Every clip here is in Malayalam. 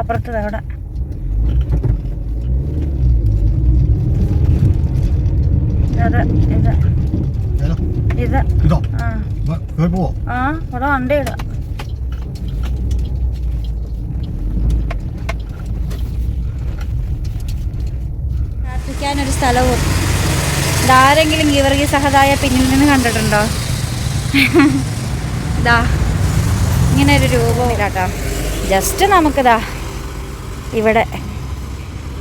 അപ്പുറത്ത് അവിടെ ഇത് ഇത് ഏതാ? ഇത്. ഇതോ? ആ. വ- കേറി പോവോ? ആ ഇവിടെ വണ്ടി ഇടാം. പ്രാർത്ഥിക്കാനൊരു സ്ഥലവും. ഇതാരെങ്കിലും ഗീവർഗി സഹതായ പിന്നിൽ നിന്ന് കണ്ടിട്ടുണ്ടോ? ഇതാ. ഇങ്ങനെ ഒരു രൂപം കേട്ടോ ജസ്റ്റ് നമുക്കിതാ ഇവിടെ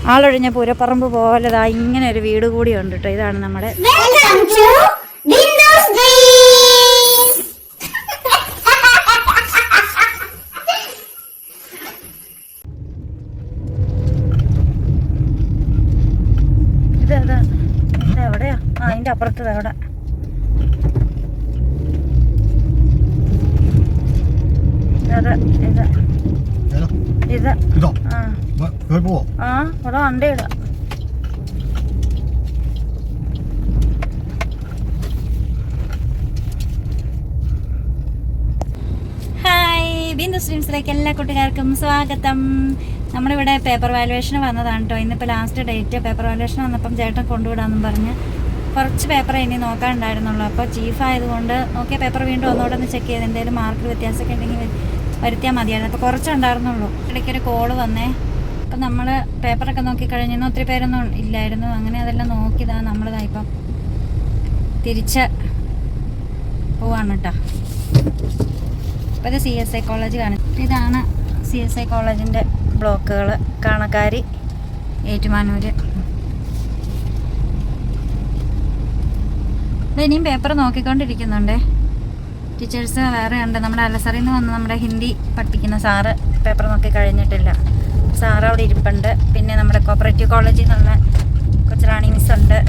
ആളൊഴിഞ്ഞ പൂരപ്പറമ്പ് പോലെ ദാ ഇങ്ങനെ ഒരു വീട് കൂടി ഉണ്ട് കേട്ടോ ഇതാണ് നമ്മുടെ! ഇത് ഇത് ഇത് എവിടെയാ? ആ അതിന്റെ അപ്പുറത്ത് അവിടെ ഇത് ഇത് ഏതാ? ഇത് ഇതോ ആ വ- കേറി പോവോ ആ ഇവിടെ വണ്ടി ഇടാം. ബിന്ദു സ്ട്രീംസിലേക്ക് എല്ലാ കൂട്ടുകാർക്കും സ്വാഗതം. നമ്മളിവിടെ പേപ്പർ വാലുവേഷൻ വന്നതാണ് കേട്ടോ ഇന്നിപ്പോൾ ലാസ്റ്റ് ഡേറ്റ് പേപ്പർ വാലുവേഷൻ വന്നപ്പം ചേട്ടൻ കൊണ്ടുവിടാമെന്നും പറഞ്ഞ് കുറച്ച് പേപ്പർ ഇനി നോക്കാനുണ്ടായിരുന്നുള്ളൂ. അപ്പോൾ ചീഫ് ആയതുകൊണ്ട് നോക്കിയ പേപ്പർ വീണ്ടും ഒന്നുകൂടെ ഒന്ന് ചെക്ക് ചെയ്ത് എന്തെങ്കിലും മാർക്ക് വ്യത്യാസമൊക്കെ ഉണ്ടെങ്കിൽ വരു- വരുത്തിയാൽ മതിയായിരുന്നു. അപ്പോൾ കുറച്ചുണ്ടായിരുന്നുള്ളൂ. ഇടയ്ക്കൊരു കോൾ വന്നേ. അപ്പം നമ്മൾ പേപ്പറൊക്കെ നോക്കി കഴിഞ്ഞിരുന്നു ഒത്തിരി പേരൊന്നും ഇല്ലായിരുന്നു. അങ്ങനെ അതെല്ലാം നോക്കിയതാ നമ്മളിതാ തിരിച്ച് പോവാണ് കേട്ടോ അപ്പോൾ ഇത് സി എസ് ഐ കോളേജ് കാണിച്ചു ഇതാണ് സി എസ് ഐ കോളേജിന്റെ ബ്ലോക്കുകൾ കാണക്കാരി ഏറ്റുമാനൂര്. ഇനിയും പേപ്പർ നോക്കിക്കൊണ്ടിരിക്കുന്നുണ്ടേ. ടീച്ചേഴ്സ് വേറെ ഉണ്ട്. നമ്മുടെ അലസറിയിൽ നിന്ന് വന്ന് നമ്മുടെ ഹിന്ദി പഠിപ്പിക്കുന്ന സാറ് പേപ്പർ നോക്കി കഴിഞ്ഞിട്ടില്ല. സാറ് അവിടെ ഇരിപ്പുണ്ട്. പിന്നെ നമ്മുടെ കോപ്പറേറ്റീവ് കോളേജിൽ നിന്നുള്ള കൊച്ചുറാണി മിസ് ഉണ്ട്.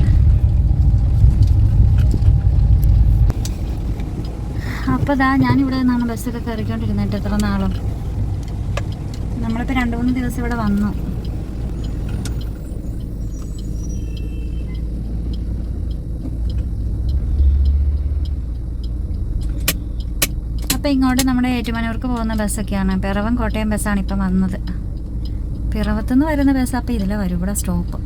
അപ്പോൾ ദാ ഞാനിവിടെ നിന്നാണ് ബസ്സൊക്കെ കയറിക്കൊണ്ടിരുന്നിട്ട് എത്ര നാളും. നമ്മളിപ്പോൾ രണ്ട് മൂന്ന് ദിവസം ഇവിടെ വന്നു. അപ്പോൾ ഇങ്ങോട്ട് നമ്മുടെ ഏറ്റുമാനൂർക്ക് പോകുന്ന ബസ്സൊക്കെയാണ് പിറവം കോട്ടയം ബസ്സാണ് ഇപ്പം വന്നത്. പിറവത്തുനിന്ന് വരുന്ന ബസ് അപ്പം ഇതിലെ വരും. ഇവിടെ സ്റ്റോപ്പ്.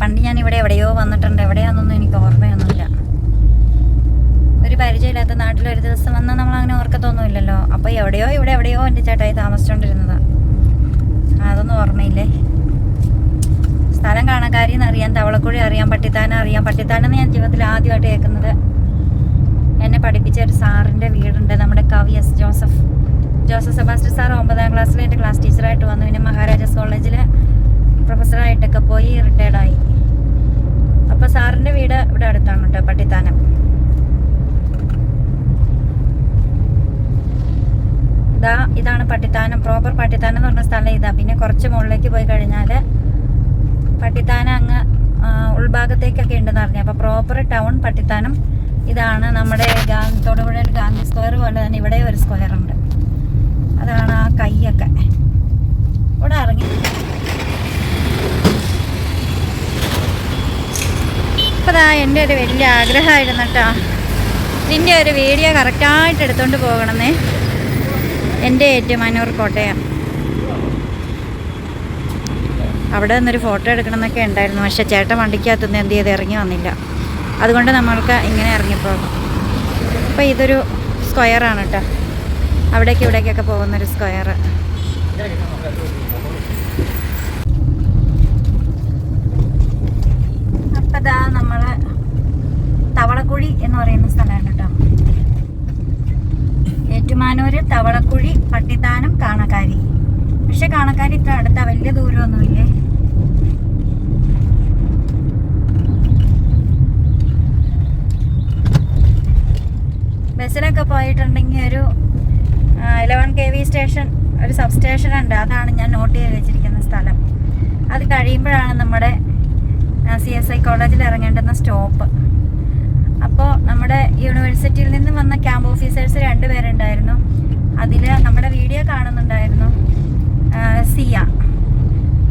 പണ്ട് ഞാൻ ഇവിടെ എവിടെയോ വന്നിട്ടുണ്ട്. എവിടെയാണെന്നൊന്നും എനിക്ക് ഓർമ്മയൊന്നുമില്ല. ഒരു പരിചയമില്ലാത്ത നാട്ടിൽ ഒരു ദിവസം വന്നാൽ നമ്മൾ അങ്ങനെ ഓർക്കത്തൊന്നുമില്ലല്ലോ. അപ്പോൾ എവിടെയോ ഇവിടെ എവിടെയോ എന്റെ ചേട്ടായി താമസിച്ചുകൊണ്ടിരുന്നതാ അതൊന്നും ഓർമ്മയില്ലേ? സ്ഥലം കാണാക്കാരിന്ന് അറിയാം തവളക്കുഴി അറിയാം പട്ടിത്താനം അറിയാം പട്ടിത്താനെന്ന് ഞാൻ ജീവിതത്തിൽ ആദ്യമായിട്ട് കേൾക്കുന്നത് എന്നെ പഠിപ്പിച്ച ഒരു സാറിന്റെ വീടുണ്ട്. നമ്മുടെ കവി S. Joseph. Joseph Sebastian sir ഒമ്പതാം ക്ലാസ്സിൽ എന്റെ ക്ലാസ് ടീച്ചറായിട്ട് വന്നു. പിന്നെ മഹാരാജാസ് കോളേജിൽ പ്രൊഫസറായിട്ടൊക്കെ പോയി റിട്ടയർഡായി അപ്പോൾ സാറിന്റെ വീട് ഇവിടെ അടുത്താണ് കേട്ടോ പട്ടിത്താനം. ഇതാ ഇതാണ് പട്ടിത്താനം. പ്രോപ്പർ പട്ടിത്താനം എന്ന് പറഞ്ഞ സ്ഥലം ഇതാ. പിന്നെ കുറച്ച് മുകളിലേക്ക് പോയി കഴിഞ്ഞാൽ പട്ടിത്താനം അങ്ങ് ഉൾഭാഗത്തേക്കൊക്കെ ഉണ്ടെന്ന് അറിഞ്ഞു. അപ്പോൾ പ്രോപ്പർ ടൗൺ പട്ടിത്താനം ഇതാണ് നമ്മുടെ തൊടുപുഴയിൽ ഗാന്ധി സ്ക്വയർ പോലെ തന്നെ ഇവിടെ ഒരു സ്ക്വയർ ഉണ്ട്. അതാണ് ആ കൈയൊക്കെ. ഇവിടെ ഇറങ്ങി. ഇപ്പതാ എന്റെ ഒരു വലിയ ആഗ്രഹമായിരുന്നു കേട്ടോ. നിന്റെ ഒരു വീഡിയോ കറക്റ്റായിട്ട് എടുത്തുകൊണ്ട് പോകണമെന്നേ എന്റെ ഏറ്റുമാനൂർ കോട്ടയം. അവിടെ നിന്നൊരു ഫോട്ടോ എടുക്കണം എന്നൊക്കെ ഉണ്ടായിരുന്നു. പക്ഷേ ചേട്ടൻ വണ്ടിക്കകത്തുനിന്ന് എന്ത് ചെയ്ത് ഇറങ്ങി വന്നില്ല. അതുകൊണ്ട് നമ്മൾക്ക് ഇങ്ങനെ ഇറങ്ങിപ്പോകാം. അപ്പോൾ ഇതൊരു സ്ക്വയറാണ് കേട്ടോ അവിടേക്ക് ഇവിടേക്കൊക്കെ പോകുന്നൊരു സ്ക്വയർ അപ്പം ഇതാ തവളക്കുഴി എന്ന് പറയുന്ന സ്ഥലമാണ് കേട്ടോ ഏറ്റുമാനൂര് തവളക്കുഴി പട്ടിത്താനം കാണക്കാരി. പക്ഷെ കാണക്കാരി ഇത്ര അടുത്ത. വലിയ ദൂരമൊന്നുമില്ലേ? ബസ്സിലൊക്കെ പോയിട്ടുണ്ടെങ്കിൽ ഒരു ഇലവൻ കെ വി സ്റ്റേഷൻ ഒരു സബ് സ്റ്റേഷൻ ഉണ്ട്. അതാണ് ഞാൻ നോട്ട് ചെയ്ത് വെച്ചിരിക്കുന്ന സ്ഥലം. അത് കഴിയുമ്പോഴാണ് നമ്മുടെ സി എസ് ഐ കോളേജിൽ ഇറങ്ങേണ്ടുന്ന സ്റ്റോപ്പ് അപ്പോൾ നമ്മുടെ യൂണിവേഴ്സിറ്റിയിൽ നിന്ന് വന്ന ക്യാമ്പ് ഓഫീസേഴ്സ് രണ്ടുപേരുണ്ടായിരുന്നു അതിൽ നമ്മുടെ വീഡിയോ കാണുന്നുണ്ടായിരുന്നു സിയ.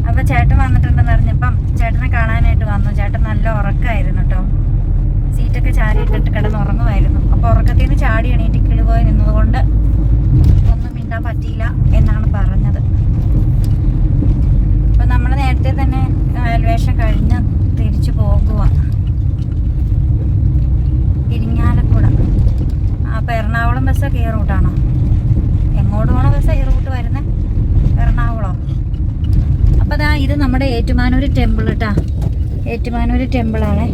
അപ്പോൾ ചേട്ടൻ വന്നിട്ടുണ്ടെന്ന് അറിഞ്ഞപ്പം ചേട്ടനെ കാണാനായിട്ട് വന്നു. ചേട്ടൻ നല്ല ഉറക്കമായിരുന്നു കേട്ടോ സീറ്റൊക്കെ ചാരി ഇട്ടിട്ട് കിടന്നുറങ്ങുമായിരുന്നു അപ്പോൾ ഉറക്കത്തിൽ നിന്ന് ചാടി എണീറ്റ് കിളിപോയി നിന്നതുകൊണ്ട് ഒന്നും മിണ്ടാൻ പറ്റിയില്ല എന്നാണ് പറഞ്ഞത്. അപ്പം നമ്മൾ നേരത്തെ തന്നെ അയൽവേഷം കഴിഞ്ഞ് തിരിച്ചു പോകുക ഇരിങ്ങാലക്കുട. അപ്പം എറണാകുളം ബസ്സൊക്കെ ഈ റൂട്ടാണോ എങ്ങോട്ട് പോണ ബസ്സാണ് ഈ റൂട്ട് വരുന്നത് എറണാകുളം? അപ്പം അതാ ഇത് നമ്മുടെ ഏറ്റുമാനൂർ ടെമ്പിൾ കേട്ടാ ഏറ്റുമാനൂർ ടെമ്പിളാണേ.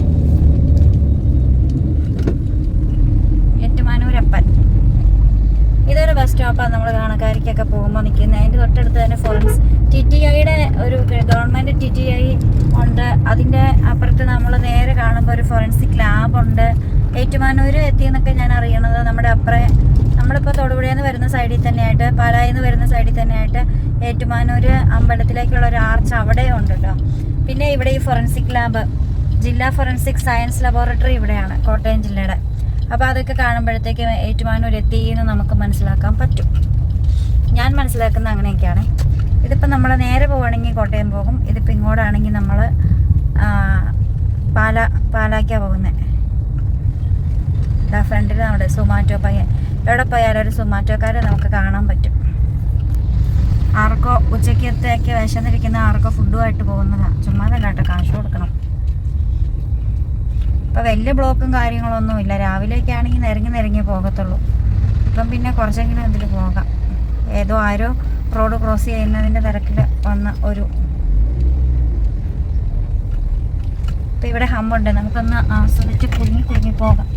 ഇതൊരു ബസ് സ്റ്റോപ്പാണ് നമ്മൾ കാണക്കാരിക്കൊക്കെ പോകുമ്പോൾ നിൽക്കുന്നത് അതിന്റെ തൊട്ടടുത്ത് തന്നെ ഫോറൻസ് ടി ടി ഐയുടെ ഒരു ഗവൺമെന്റ് ടി ടി ഐ ഉണ്ട്. അതിന്റെ അപ്പുറത്ത് നമ്മൾ നേരെ കാണുമ്പോൾ ഒരു ഫോറൻസിക് ലാബ് ഉണ്ട്. ഏറ്റുമാനൂർ എത്തിയെന്നൊക്കെ ഞാൻ അറിയണത് നമ്മുടെ അപ്പുറേ നമ്മളിപ്പോൾ തൊടുപുഴയിൽ നിന്ന് വരുന്ന സൈഡിൽ തന്നെയായിട്ട് പാലായിൽ നിന്ന് വരുന്ന സൈഡിൽ തന്നെയായിട്ട് ഏറ്റുമാനൂർ അമ്പലത്തിലേക്കുള്ള ഒരു ആർച്ച് അവിടെ ഉണ്ട് കേട്ടോ പിന്നെ ഇവിടെ ഈ ഫോറൻസിക് ലാബ് ജില്ലാ ഫോറൻസിക് സയൻസ് ലബോറട്ടറി ഇവിടെയാണ് കോട്ടയം ജില്ലയുടെ. അപ്പോൾ അതൊക്കെ കാണുമ്പോഴത്തേക്ക് ഏറ്റുമാനൂർ എത്തി എന്ന് നമുക്ക് മനസ്സിലാക്കാൻ പറ്റും. ഞാൻ മനസ്സിലാക്കുന്ന അങ്ങനെയൊക്കെയാണ്. ഇതിപ്പോൾ നമ്മൾ നേരെ പോവുകയാണെങ്കിൽ കോട്ടയം പോകും. ഇതിപ്പോൾ ഇങ്ങോട്ടാണെങ്കിൽ നമ്മൾ പാല പാലാക്കാണ് പോകുന്നത് ഇതാ ഫ്രണ്ടിൽ നമ്മുടെ സുമാറ്റോ പയ്യൻ. എവിടെ പോയാലും ഒരു സുമാറ്റോക്കാരെ നമുക്ക് കാണാൻ പറ്റും. ആർക്കോ ഉച്ചക്കത്തേക്ക് വിശന്നിരിക്കുന്ന ആർക്കോ ഫുഡുമായിട്ട് പോകുന്നതാണ് ചുമ്മാതല്ല കേട്ടോ കാശ് കൊടുക്കണം. ഇപ്പം വലിയ ബ്ലോക്കും കാര്യങ്ങളൊന്നും ഇല്ല. രാവിലെയൊക്കെ ആണെങ്കിൽ നിരങ്ങി നിരങ്ങി പോകത്തുള്ളൂ. ഇപ്പം പിന്നെ കുറച്ചെങ്കിലും ഇതിൽ പോകാം. ഏതോ ആരോ റോഡ് ക്രോസ് ചെയ്യുന്നതിന്റെ തിരക്കിൽ വന്ന ഒരു ഇപ്പം ഇവിടെ ഹമ്മുണ്ട്. നമുക്കൊന്ന് ആസ്വദിച്ച് കുഞ്ഞി കുഞ്ഞി പോകാം.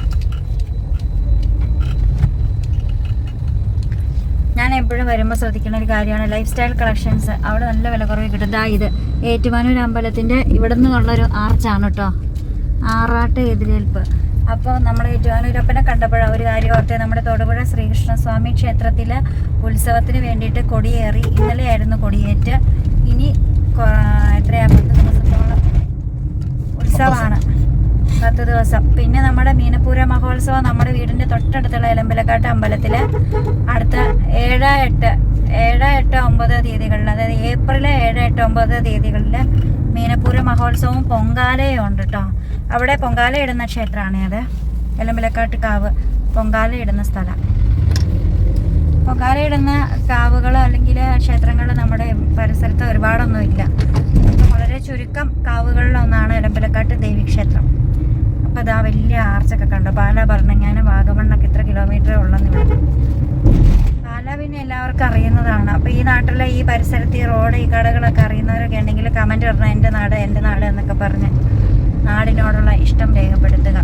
ഞാൻ എപ്പോഴും വരുമ്പോൾ ശ്രദ്ധിക്കുന്ന ഒരു കാര്യമാണ് ലൈഫ് സ്റ്റൈൽ കളക്ഷൻസ് അവിടെ നല്ല വില കുറവ് കിട്ടും. ഇതാ ഇത്. ഏറ്റുമാനൂർ അമ്പലത്തിന്റെ ഇവിടെ നിന്നുള്ളൊരു ആർച്ചാണ് കേട്ടോ ആറാട്ട് എതിരേൽപ്പ്. അപ്പോൾ നമ്മൾ ഏറ്റുമാനൂരപ്പനെ കണ്ടപ്പോൾ ഒരു കാര്യം ഓർത്തെ നമ്മുടെ തൊടുപുഴ ശ്രീകൃഷ്ണസ്വാമി ക്ഷേത്രത്തിൽ ഉത്സവത്തിന് വേണ്ടിയിട്ട് കൊടിയേറി ഇന്നലെയായിരുന്നു കൊടിയേറ്റ്. ഇനി എത്രയാ? പത്ത് ദിവസത്തോളം ഉത്സവമാണ്. പത്ത് ദിവസം. പിന്നെ നമ്മുടെ മീനപ്പൂര മഹോത്സവം നമ്മുടെ വീടിന്റെ തൊട്ടടുത്തുള്ള എലമ്പലക്കാട്ട് അമ്പലത്തിൽ അടുത്ത ഏഴ് എട്ട് ഏഴ് എട്ട് ഒമ്പത് തീയതികളിൽ അതായത് ഏപ്രിൽ ഏഴ് എട്ട് ഒമ്പത് തീയതികളിൽ മീനപ്പൂര മഹോത്സവവും പൊങ്കാലയും ഉണ്ട് കേട്ടോ അവിടെ പൊങ്കാല ഇടുന്ന ക്ഷേത്രമാണ് അത്. എലമ്പലക്കാട്ട് കാവ് പൊങ്കാല ഇടുന്ന സ്ഥലം. പൊങ്കാല ഇടുന്ന കാവുകൾ അല്ലെങ്കിൽ ക്ഷേത്രങ്ങൾ നമ്മുടെ പരിസരത്ത് ഒരുപാടൊന്നും ഇല്ല വളരെ ചുരുക്കം കാവുകളിലൊന്നാണ് എലമ്പലക്കാട്ട് ദേവീക്ഷേത്രം. അപ്പോൾ അതാ വലിയ ആർച്ചൊക്കെ കണ്ടു. പാല ഭരണങ്ങാനും വാഗമണ്ണൊക്കെ ഇത്ര കിലോമീറ്റർ ഉള്ളെന്ന് ഇവിടെ. പാല പിന്നെ എല്ലാവർക്കും അറിയുന്നതാണ്. അപ്പോൾ ഈ നാട്ടിലെ ഈ പരിസരത്ത് ഈ റോഡ് ഈ കടകളൊക്കെ അറിയുന്നവരൊക്കെ ഉണ്ടെങ്കിൽ കമന്റ് പറഞ്ഞാൽ എന്റെ നാട് എന്റെ നാട് എന്നൊക്കെ പറഞ്ഞ് നാടിനോടുള്ള ഇഷ്ടം രേഖപ്പെടുത്തുക.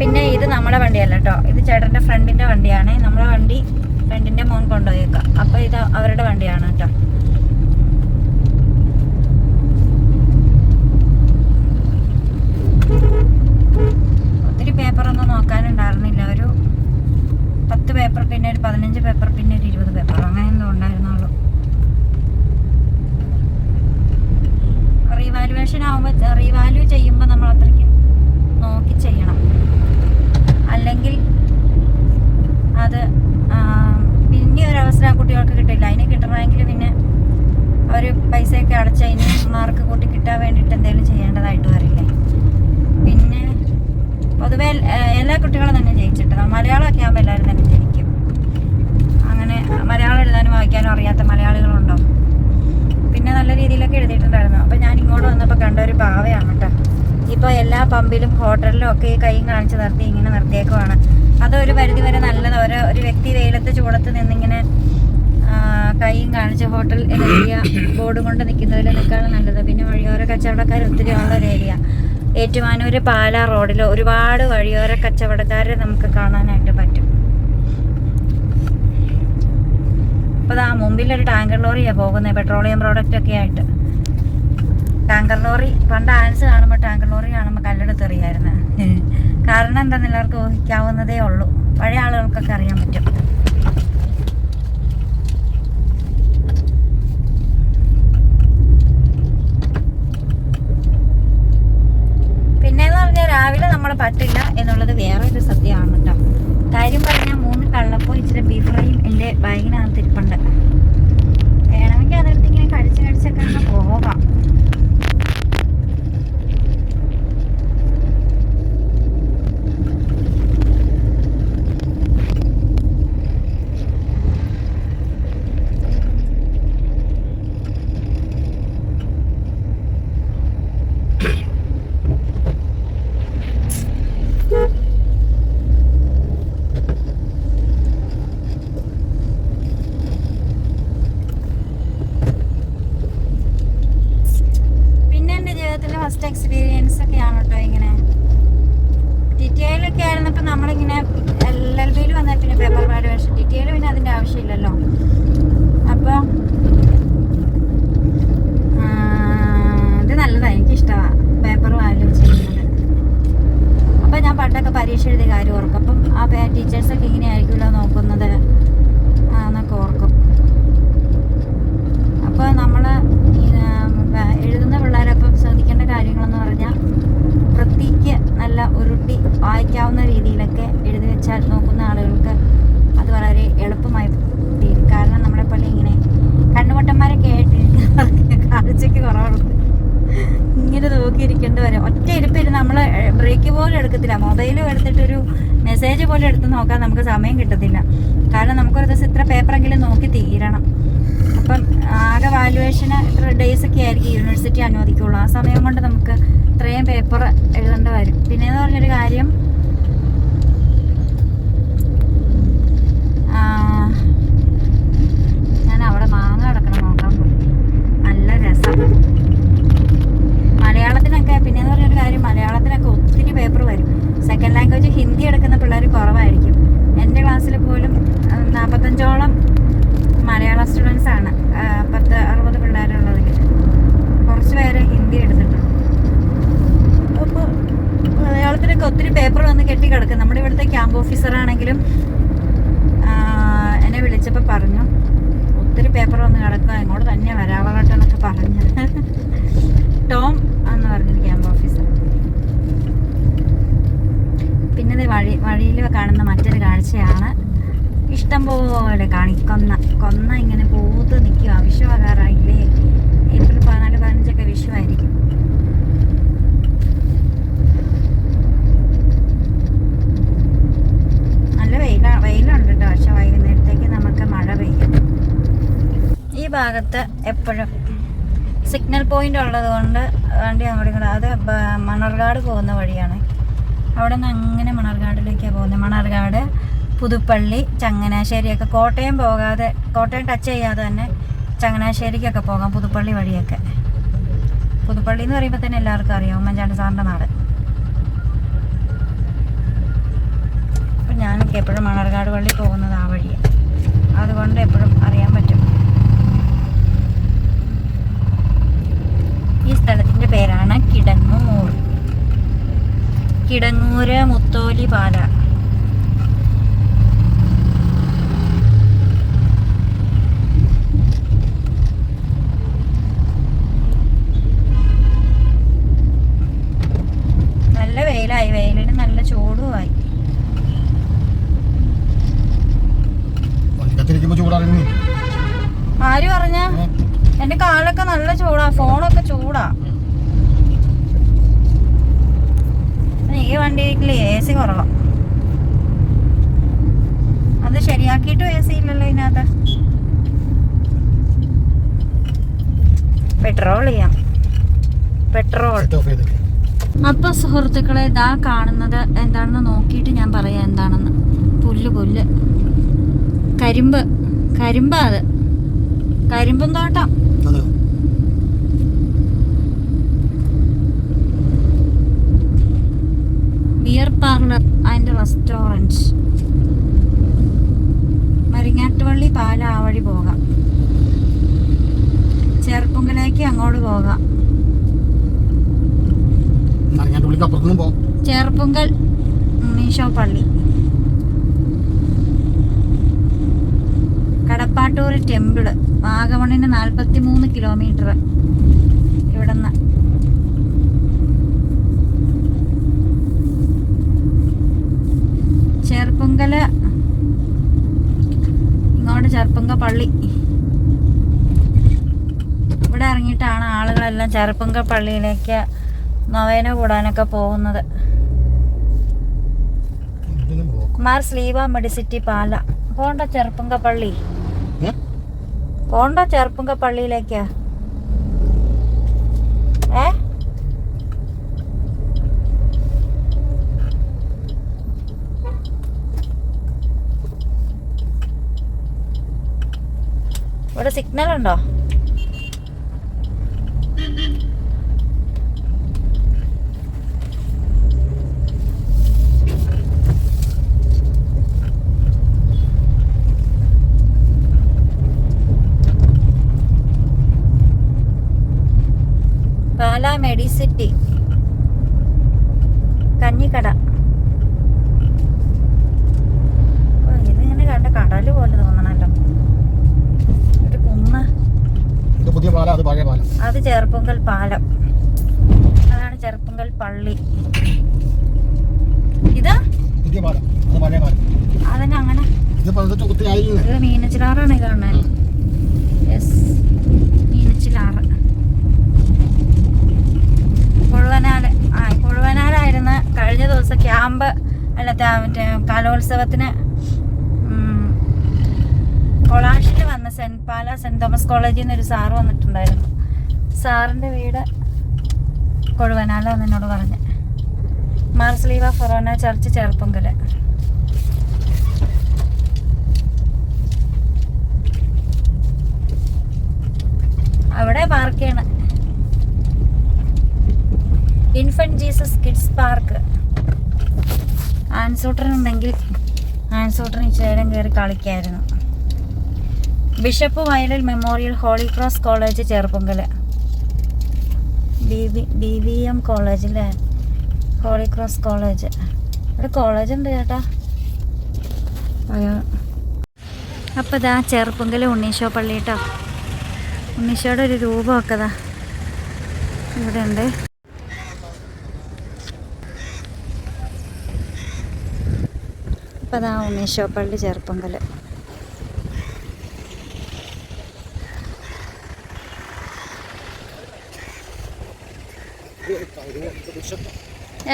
പിന്നെ ഇത് നമ്മുടെ വണ്ടിയല്ല കേട്ടോ ഇത് ചേട്ടന്റെ ഫ്രണ്ടിന്റെ വണ്ടിയാണ്. നമ്മളെ വണ്ടി ഫ്രണ്ടിന്റെ മോൻ കൊണ്ടുപോയേക്കാം. അപ്പോൾ ഇത് അവരുടെ വണ്ടിയാണ് കേട്ടോ ഒത്തിരി പേപ്പറൊന്നും നോക്കാനുണ്ടായിരുന്നില്ല. ഒരു പത്ത് പേപ്പർ പിന്നെ ഒരു പതിനഞ്ച് പേപ്പർ പിന്നെ ഒരു ഇരുപത് പേപ്പർ. അങ്ങനെ എന്തോ ഉണ്ടായിരുന്നുള്ളൂ. റീവാലുവേഷൻ ആകുമ്പോൾ റീവാല്യൂ ചെയ്യുമ്പോൾ നമ്മൾ അത്രയ്ക്കും നോക്കി ചെയ്യണം അല്ലെങ്കിൽ അത് ആ, പിന്നെ ഒരു അവസരം ആ കുട്ടികൾക്ക് കിട്ടില്ല അതിന് കിട്ടണമെങ്കിൽ പിന്നെ അവർ പൈസയൊക്കെ അടച്ച് അതിന് മാർക്ക് കൂട്ടി കിട്ടാൻ വേണ്ടിയിട്ട് എന്തെങ്കിലും ചെയ്യേണ്ടതായിട്ട് വരില്ലേ പിന്നെ പൊതുവെ എ- എല്ലാ കുട്ടികളും തന്നെ ജയിച്ചിട്ട് മലയാളമൊക്കെ ആകുമ്പോൾ എല്ലാവരും തന്നെ ജയിക്കും അങ്ങനെ മലയാളം എഴുതാനും വായിക്കാനും അറിയാത്ത മലയാളികളുണ്ടോ പിന്നെ നല്ല രീതിയിലൊക്കെ എഴുതിയിട്ടുണ്ടായിരുന്നു അപ്പോൾ ഞാൻ ഇങ്ങോട്ട് വന്നപ്പോൾ കണ്ട ഒരു പാവയാണ് കേട്ടോ ഇപ്പോൾ എല്ലാ പമ്പിലും ഹോട്ടലിലും ഒക്കെ ഈ കൈയും കാണിച്ച് നിർത്തി നിർത്തിയേക്കുവാണ് അതൊരു പരിധിവരെ നല്ലത്. ഓരോ ഒരു വ്യക്തി വെയിലത്ത് ചൂടത്ത് നിന്നിങ്ങനെ കൈയും കാണിച്ച് ഹോട്ടൽ ഏരിയ ബോർഡ് കൊണ്ട് നിൽക്കുന്നതിൽ നിൽക്കാണ് നല്ലത്. പിന്നെ വഴിയോര കച്ചവടക്കാർ ഒത്തിരി ഉള്ള ഒരു ഏരിയ. ഏറ്റുമാനൂർ പാല റോഡിൽ ഒരുപാട് വഴിയോര കച്ചവടക്കാരെ നമുക്ക് കാണാനായിട്ട് പറ്റും. അപ്പോൾ ആ മുമ്പിലൊരു ടാങ്കർ ലോറിയാണ് പോകുന്നത് പെട്രോളിയം പ്രോഡക്റ്റ് ഒക്കെ ആയിട്ട്. ടാങ്കർ ലോറി പണ്ട് ആൻസ് കാണുമ്പോൾ ടാങ്കർ ലോറി കാണുമ്പോൾ കല്ലെടുത്ത് എറിയായിരുന്നു. കാരണം എന്താണെന്ന് എല്ലാവർക്കും ഊഹിക്കാവുന്നതേ ഉള്ളൂ. പഴയ ആളുകൾക്കൊക്കെ അറിയാൻ പറ്റും. പിന്നെന്ന് പറഞ്ഞാൽ രാവിലെ നമ്മൾ പറ്റില്ല എന്നുള്ളത് വേറെ ഒരു സത്യമാണ് കേട്ടോ കാര്യം പറഞ്ഞാൽ മൂന്ന് കള്ളപ്പോ ഇച്ചിരി ബീഫ് ഫ്രൈയും എന്റെ ബാഗിനകത്ത് ഇരിപ്പുണ്ട് വേണമെങ്കിൽ അതെടുത്ത് ഇങ്ങനെ കടിച്ച് ടീച്ചേഴ്സൊക്കെ ഇങ്ങനെയായിരിക്കില്ല നോക്കുന്നത് എന്നൊക്കെ ഓർക്കും. അപ്പോൾ നമ്മൾ എഴുതുന്ന പിള്ളേരൊപ്പം ശ്രദ്ധിക്കേണ്ട കാര്യങ്ങളെന്ന് പറഞ്ഞാൽ വൃത്തിക്ക് നല്ല ഉരുട്ടി വായിക്കാവുന്ന രീതിയിലൊക്കെ എഴുതി വെച്ചാൽ നോക്കുന്ന ആളുകൾക്ക് അത് വളരെ എളുപ്പമായി തീരും. കാരണം നമ്മളെ പള്ളി ഇങ്ങനെ കണ്ണുപൊട്ടന്മാരൊക്കെ ആയിട്ടിരിക്കുന്നവർക്ക് കാഴ്ചയ്ക്ക് കുറവുണ്ട്. ഇങ്ങനെ നോക്കിയിരിക്കേണ്ടി വരും. ഒറ്റ ഇരിപ്പിരുന്ന് നമ്മൾ ബ്രേക്ക് പോലും എടുക്കത്തില്ല. മൊബൈലും എടുത്തിട്ടൊരു മെസ്സേജ് പോലും എടുത്ത് നോക്കാൻ നമുക്ക് സമയം കിട്ടത്തില്ല. കാരണം നമുക്കൊരു ദിവസം ഇത്ര പേപ്പറെങ്കിലും നോക്കി തീരണം. അപ്പം ആകെ വാലുവേഷന് ഇത്ര ഡേയ്സ് ഒക്കെ ആയിരിക്കും യൂണിവേഴ്സിറ്റി അനുവദിക്കുള്ളൂ. ആ സമയം കൊണ്ട് നമുക്ക് ഇത്രയും പേപ്പർ എഴുതേണ്ട വരും. പിന്നെ എന്ന് പറഞ്ഞൊരു കാര്യം ആ, ഞാൻ അവിടെ മാങ്ങ കിടക്കണം നോക്കാൻ പോയി നല്ല രസം മലയാളത്തിനൊക്കെ പിന്നെ എന്ന് പറഞ്ഞൊരു കാര്യം മലയാളത്തിനൊക്കെ ഒത്തിരി പേപ്പർ വരും സെക്കൻഡ് ലാംഗ്വേജ് ഹിന്ദി എടുക്കുന്ന പിള്ളേർ കുറവായിരിക്കും എന്റെ ക്ലാസ്സിൽ പോലും ആ, നാൽപ്പത്തഞ്ചോളം മലയാള സ്റ്റുഡൻസ് ആണ് ആ, പത്ത് അറുപത് പിള്ളേരുള്ളതിൽ കുറച്ച് പേര് ഹിന്ദി എടുത്തിട്ടുണ്ട് അപ്പോൾ മലയാളത്തിനൊക്കെ ഒത്തിരി പേപ്പർ വന്ന് കെട്ടിക്കിടക്കും നമ്മുടെ ഇവിടുത്തെ ക്യാമ്പ് ഓഫീസർ ആണെങ്കിലും ആ, എന്നെ വിളിച്ചപ്പോൾ പറഞ്ഞു ഒത്തിരി പേപ്പർ വന്ന് കിടക്കുക ഇങ്ങോട്ട് തന്നെ വരാവളട്ടെ എന്നൊക്കെ പറഞ്ഞു ടോം എന്ന് പറഞ്ഞൊരു ക്യാമ്പ് ഓഫീസർ പിന്നെ ദേ വഴി വഴിയിൽ കാണുന്ന മറ്റൊരു കാഴ്ചയാണ് ഇഷ്ടം പോലെ കാണി കൊന്ന കൊന്ന ഇങ്ങനെ പൂത്ത് നിൽക്കുക വിഷുവാകാറായില്ലേ. ഏപ്രിൽ പതിനാല് പതിനഞ്ചൊക്കെ വിഷുവായിരിക്കും. നല്ല നമുക്ക് മഴ ഈ ഭാഗത്ത് എപ്പോഴും സിഗ്നൽ പോയിന്റ് ഉള്ളത് കൊണ്ട് വണ്ടി ഇങ്ങോട്ടും അത് മണർകാട് പോകുന്ന വഴിയാണ്. അവിടെ നിന്ന് അങ്ങനെ മണർകാടിലേക്കാണ് പോകുന്നത്. മണർകാട് പുതുപ്പള്ളി ചങ്ങനാശ്ശേരിയൊക്കെ. കോട്ടയം പോകാതെ കോട്ടയം ടച്ച് ചെയ്യാതെ തന്നെ ചങ്ങനാശ്ശേരിക്കൊക്കെ പോകാം പുതുപ്പള്ളി വഴിയൊക്കെ. പുതുപ്പള്ളി എന്ന് പറയുമ്പോൾ തന്നെ എല്ലാവർക്കും അറിയാം ഉമ്മൻചാണ്ടി സാറിന്റെ നാട്. അപ്പം ഞാനൊക്കെ എപ്പോഴും മണർകാട് പള്ളി പോകുന്നത് ആ വഴിയാണ് അതുകൊണ്ട് എപ്പോഴും അറിയാൻ പറ്റും. ഈ സ്ഥലത്തിന്റെ പേരാണ് കിടങ്ങൂർ. കിടങ്ങൂര് മുത്തോലി പാല നല്ല വെയിലായി വെയിലിന് നല്ല ചൂടുമായി. ആര് പറഞ്ഞ? എന്റെ കാലൊക്കെ നല്ല ചൂടാ ഫോണൊക്കെ ചൂടാ. ഈ വീട്ടിൽ എ സി കുറവാ അത് ശരിയാക്കിയിട്ടും എ സി ഇല്ലല്ലോ ഇതിനകത്ത്. പെട്രോൾ ചെയ്യാം. പെട്രോൾ അപ്പൊ സുഹൃത്തുക്കളെ ഇതാ കാണുന്നത് എന്താണെന്ന് നോക്കിയിട്ട് ഞാൻ പറയാം എന്താണെന്ന്. പുല്ല് പുല്ല്. കരിമ്പ്. കരിമ്പ അത്. കരിമ്പും തോട്ടം. Beer parlour and restaurant Maringattupally Pala ആ വഴി പോകാം. ചെറുപ്പുങ്കലേക്ക് അങ്ങോട്ട് പോകാം. ചെറുപ്പുങ്കൽ മീശോ പള്ളി. കടപ്പാട്ടൂർ ടെമ്പിൾ വാഗമണിന് നാൽപ്പത്തി മൂന്ന് കിലോമീറ്റർ ഇവിടുന്ന്. ചെറുപ്പുങ്കൽ ഇങ്ങോട്ട് ചെറുപ്പുങ്ക പള്ളി. ഇവിടെ ഇറങ്ങിയിട്ടാണ് ആളുകളെല്ലാം ചെറുപ്പുങ്ക പള്ളിയിലേക്ക് നവേന കൂടാനൊക്കെ പോകുന്നത്. മാർ സ്ലീവ മെഡിസിറ്റി പാല. പോണ്ട ചെറുപ്പുങ്ക പള്ളി? പോണ്ട ചെറുപ്പുങ്ക പള്ളിയിലേക്ക് ഏ? ഇവിടെ സിഗ്നൽ ഉണ്ടോ പാല മെഡിസിറ്റി കഞ്ഞിക്കട. ഇതിങ്ങനെ കണ്ട കടൽ പോലെ തോന്നണല്ലോ. ഒരു കുന്ന്. പുതിയ പാലം അത് പഴയ പാലം. അത് ചെറുപ്പുങ്കൽ പാലം. അതാണ് ചെറുപ്പുങ്കൽ പള്ളി. ഇത്? പുതിയ പാലം അത് പഴയ പാലം. അതന്നെ അങ്ങനെ ഇത് മീനച്ചിലാറാണ് ഈ കൊഴുവനാല് ആ കൊഴുവനാലായിരുന്നു കഴിഞ്ഞ ദിവസം ക്യാമ്പ് അല്ല ത- മറ്റേ കലോത്സവത്തിന് കൊളാഷിൽ വന്ന സെന്റ് പാല സെന്റ് തോമസ് കോളേജിൽ നിന്ന് ഒരു സാറ് വന്നിട്ടുണ്ടായിരുന്നു. സാറിന്റെ വീട് കൊഴുവനാലാന്ന് എന്നോട് പറഞ്ഞ്. മാർസ്ലീവ ഫൊറോന ചർച്ച് ചെറുപ്പങ്കൽ അവിടെ പാർക്ക് ചെയ്യണം ഇൻഫന്റ് ജീസസ് കിഡ്സ് പാർക്ക് ആൻസൂട്ടനുണ്ടെങ്കിൽ ആൻസൂട്ടൻ ഇച്ചേരം കയറി കളിക്കായിരുന്നു. Bishop Vayalil memorial holy cross college Cherpunkal B B B V M കോളേജിലെ ഹോളി ക്രോസ് കോളേജ്. ഇവിടെ കോളേജ് ഉണ്ട് ചേട്ടാ അപ്പോൾ ഇതാ ചെറുപ്പുങ്കൽ ഉണ്ണീശോ പള്ളി കേട്ടോ ഉണ്ണീശോയുടെ ഒരു രൂപമൊക്കെ ഇതാ ഇവിടെ ഉണ്ട്. അപ്പം അതാ ഉണ്ണീശോ ചെറുപ്പങ്കൽ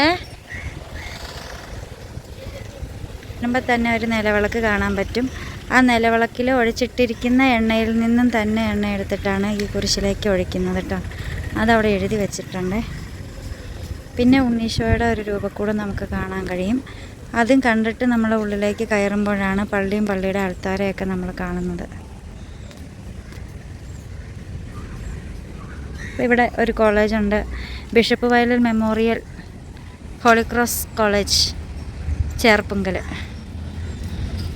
ഏ തന്നെ ഒരു നിലവിളക്ക് കാണാൻ പറ്റും. ആ നിലവിളക്കിൽ ഒഴിച്ചിട്ടിരിക്കുന്ന എണ്ണയിൽ നിന്നും തന്നെ എണ്ണ എടുത്തിട്ടാണ് ഈ കുരിശിലേക്ക് ഒഴിക്കുന്നത് കേട്ടോ അതവിടെ എഴുതി വെച്ചിട്ടുണ്ട്. പിന്നെ ഉണ്ണീശോയുടെ ഒരു രൂപക്കൂടെ നമുക്ക് കാണാൻ കഴിയും. അതും കണ്ടിട്ട് നമ്മൾ ഉള്ളിലേക്ക് കയറുമ്പോഴാണ് പള്ളിയും പള്ളിയുടെ ആൾത്താരെയൊക്കെ നമ്മൾ കാണുന്നത്. ഇവിടെ ഒരു കോളേജുണ്ട്. Bishop Vayalil memorial holy cross college Cherpunkal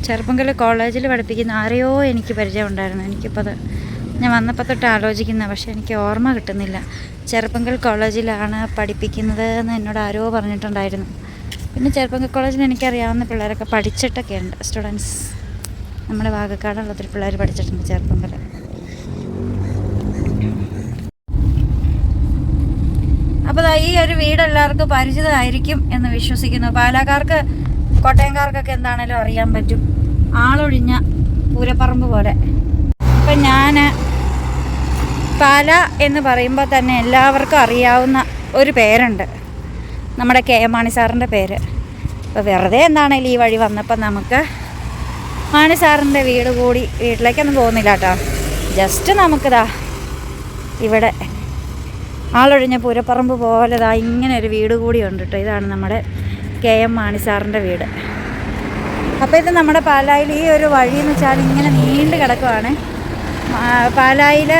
Cherpunkal കോളേജിൽ പഠിപ്പിക്കുന്ന ആരെയോ എനിക്ക് പരിചയമുണ്ടായിരുന്നു എനിക്കിപ്പോൾ അത് ഞാൻ വന്നപ്പോൾ തൊട്ട് ആലോചിക്കുന്ന പക്ഷേ എനിക്ക് ഓർമ്മ കിട്ടുന്നില്ല. ചെറുപ്പങ്കൽ കോളേജിലാണ് പഠിപ്പിക്കുന്നത് എന്ന് എന്നോട് ആരോ പറഞ്ഞിട്ടുണ്ടായിരുന്നു. പിന്നെ ചെറുപ്പങ്ക കോളേജിൽ എനിക്കറിയാവുന്ന പിള്ളേരൊക്കെ പഠിച്ചിട്ടൊക്കെ ഉണ്ട്. സ്റ്റുഡൻസ് നമ്മുടെ വാഗക്കാടുള്ള ഒത്തിരി പിള്ളേർ പഠിച്ചിട്ടുണ്ട് ചെറുപ്പങ്കൽ അപ്പോൾ ഈ ഒരു വീട് എല്ലാവർക്കും പരിചിതമായിരിക്കും എന്ന് വിശ്വസിക്കുന്നു. പാലാക്കാർക്ക് കോട്ടയംകാർക്കൊക്കെ എന്താണേലും അറിയാൻ പറ്റും. ആളൊഴിഞ്ഞ പൂരപ്പറമ്പ് പോലെ. അപ്പം ഞാൻ പാല എന്ന് പറയുമ്പോൾ തന്നെ എല്ലാവർക്കും അറിയാവുന്ന ഒരു പേരുണ്ട്. നമ്മുടെ കെ എം മാണി സാറിന്റെ പേര്. അപ്പോൾ വെറുതെ എന്താണേലും ഈ വഴി വന്നപ്പോൾ നമുക്ക് മാണി സാറിന്റെ വീട് കൂടി വീട്ടിലേക്കൊന്നും പോകുന്നില്ല കേട്ടോ. ജസ്റ്റ് നമുക്കിതാ ഇവിടെ ആളൊഴിഞ്ഞ പൂരപ്പറമ്പ് പോലെ ദാ ഇങ്ങനെ ഒരു വീട് കൂടി ഉണ്ട് കേട്ടോ ഇതാണ് നമ്മുടെ കെ എം മാണി സാറിന്റെ വീട്. അപ്പോൾ ഇത് നമ്മുടെ പാലായിൽ ഈ ഒരു വഴി എന്ന് വെച്ചാൽ ഇങ്ങനെ നീണ്ടു കിടക്കുവാണ്. പാലായിൽ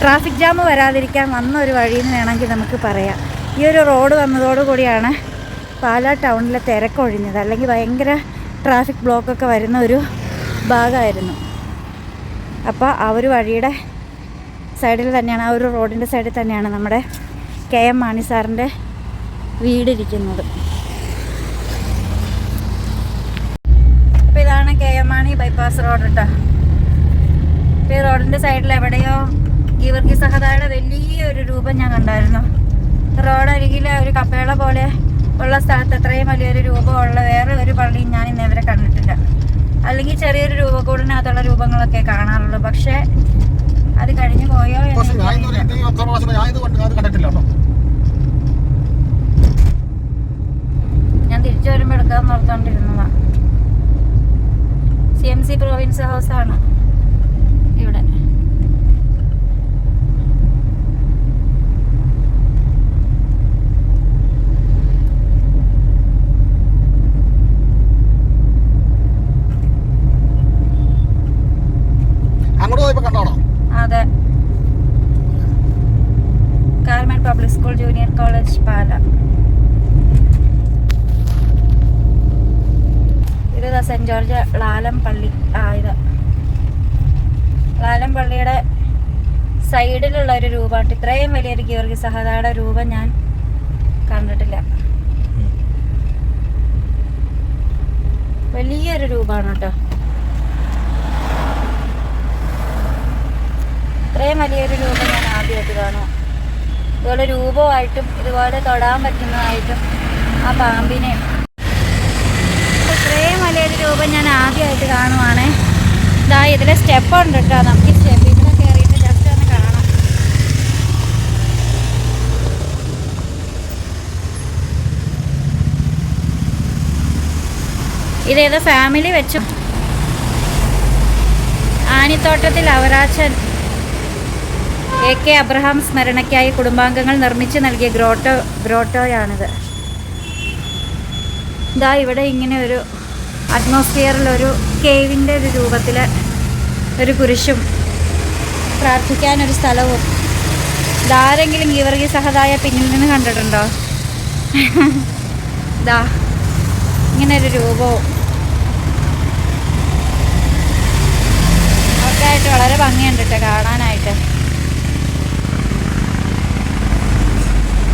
ട്രാഫിക് ജാം വരാതിരിക്കാൻ വന്ന ഒരു വഴിയെന്ന് വേണമെങ്കിൽ നമുക്ക് പറയാം. ഈ ഒരു റോഡ് വന്നതോടുകൂടിയാണ് പാലാ ടൗണിലെ തിരക്കൊഴിഞ്ഞത് അല്ലെങ്കിൽ ഭയങ്കര ട്രാഫിക് ബ്ലോക്കൊക്കെ വരുന്ന ഒരു ഭാഗമായിരുന്നു. അപ്പോൾ ആ ഒരു വഴിയുടെ സൈഡിൽ തന്നെയാണ് ആ ഒരു റോഡിന്റെ സൈഡിൽ തന്നെയാണ് നമ്മുടെ കെ എം മാണി സാറിന്റെ വീടിരിക്കുന്നത്. അപ്പോൾ ഇതാണ് K M Mani bypass road കേട്ടോ. ഈ റോഡിന്റെ സൈഡിൽ എവിടെയോ ഗീവർഗി സഹതായുടെ വലിയൊരു രൂപം ഞാൻ കണ്ടായിരുന്നു. റോഡരികിലെ ഒരു കപ്പേള പോലെ ഉള്ള സ്ഥലത്ത് അത്രയും വലിയൊരു രൂപമുള്ള വേറെ ഒരു പള്ളിയും ഞാൻ ഇന്നേവരെ കണ്ടിട്ടില്ല. അല്ലെങ്കിൽ ചെറിയൊരു രൂപക്കൂടിനകത്തുള്ള രൂപങ്ങളൊക്കെ കാണാറുള്ളൂ. പക്ഷേ അത് കഴിഞ്ഞു പോയോ ഞാൻ തിരിച്ചു വരുമ്പോൾ എടുക്കാൻ ഓർത്തോണ്ടിരുന്നതാ. C M C province house ആണ് ഇവിടെ അങ്ങോട്ട് പോയപ്പോൾ കണ്ടോണോ അതെ Carmel public school junior college Pala ഇത് ദാ സെന്റ് ജോർജ് ലാലം പള്ളി ആ ഇത് ലാലം പള്ളിയുടെ ഒരു രൂപമായിട്ട് ഇത്രയും വലിയൊരു ഗീവർഗി സഹതായുടെ രൂപം ഞാൻ കണ്ടിട്ടില്ല. വലിയൊരു രൂപമാണ് കേട്ടോ. ഇത്രയും വലിയൊരു രൂപം ഞാൻ ആദ്യമായിട്ട് കാണും. ഇതുപോലെ രൂപമായിട്ടും ഇതുപോലെ തൊടാൻ പറ്റുന്നതായിട്ടും ആ പാമ്പിനെ. ഇത്രയും വലിയൊരു രൂപം ഞാൻ ആദ്യമായിട്ട് കാണുവാണേ. ഇതാ ഇതിലെ സ്റ്റെപ്പുണ്ട് കേട്ടോ. നമുക്ക് ഈ സ്റ്റെപ്പിൽ കൂടെ കയറിയിട്ട് ജസ്റ്റ് ഒന്ന് കാണാം ഇതേത് ഫാമിലി വെച്ചു. Anithottathil Avarachan A K Abraham സ്മരണയ്ക്കായി കുടുംബാംഗങ്ങൾ നിർമ്മിച്ചു നൽകിയ ഗ്രോട്ടോ ഗ്രോട്ടോയാണിത്. ഇതാ ഇവിടെ ഇങ്ങനെ ഒരു അറ്റ്മോസ്ഫിയറിലൊരു കേവിന്റെ ഒരു രൂപത്തിൽ ഒരു കുരിശും പ്രാർത്ഥിക്കാനൊരു സ്ഥലവും. ഇതാരെങ്കിലും ഗീവർഗി സഹതായ പിന്നിൽ നിന്ന് കണ്ടിട്ടുണ്ടോ? ഇതാ ഇങ്ങനെ ഒരു രൂപവും ആയിട്ട് വളരെ ഭംഗിയുണ്ട് കേട്ടോ കാണാനായിട്ട്.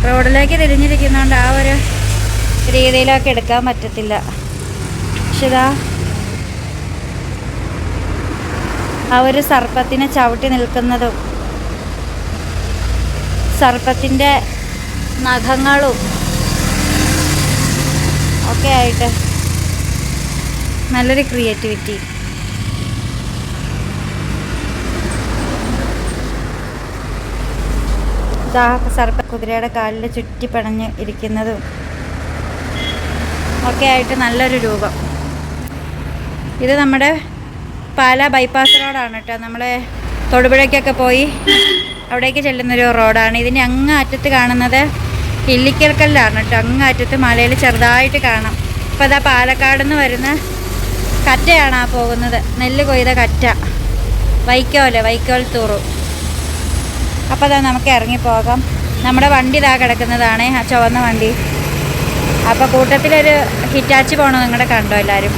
റോഡിലേക്ക് തിരിഞ്ഞിരിക്കുന്നതുകൊണ്ട് ആ ഒരു രീതിയിലൊക്കെ എടുക്കാൻ പറ്റത്തില്ല. പക്ഷെ ഇതാ ആ ഒരു സർപ്പത്തിനെ ചവിട്ടി നിൽക്കുന്നതും സർപ്പത്തിന്റെ നഖങ്ങളും ഒക്കെ ആയിട്ട് നല്ലൊരു ക്രിയേറ്റിവിറ്റി. ഇതാ സർപ്പ കുതിരയുടെ കാലിൽ ചുറ്റി പിണഞ്ഞ് ഇരിക്കുന്നതും ഒക്കെ ആയിട്ട് നല്ലൊരു രൂപം. ഇത് നമ്മുടെ പാല ബൈപ്പാസ് റോഡാണ് കേട്ടോ നമ്മളെ തൊടുപുഴയ്ക്കൊക്കെ പോയി അവിടേക്ക് ചെല്ലുന്നൊരു റോഡാണ്. ഇതിന്റെ അങ്ങ് അറ്റത്ത് കാണുന്നത് ഇല്ലിക്കൽക്കല്ലാണ് കേട്ടോ അങ്ങ് അറ്റത്ത് മലയിൽ ചെറുതായിട്ട് കാണാം. അപ്പോൾ അതാ പാലക്കാട് നിന്ന് വരുന്ന കറ്റയാണ് ആ പോകുന്നത്. നെല്ല് കൊയ്ത കറ്റ. വൈക്കോൽ വൈക്കോൽ തൂറു. അപ്പോൾ അതാ നമുക്ക് ഇറങ്ങിപ്പോകാം. നമ്മുടെ വണ്ടി ഇതാ കിടക്കുന്നതാണ് ആ ചുവന്ന വണ്ടി. അപ്പോൾ കൂട്ടത്തിലൊരു ഹിറ്റാച്ചി പോകണം നിങ്ങളുടെ കണ്ടോ എല്ലാവരും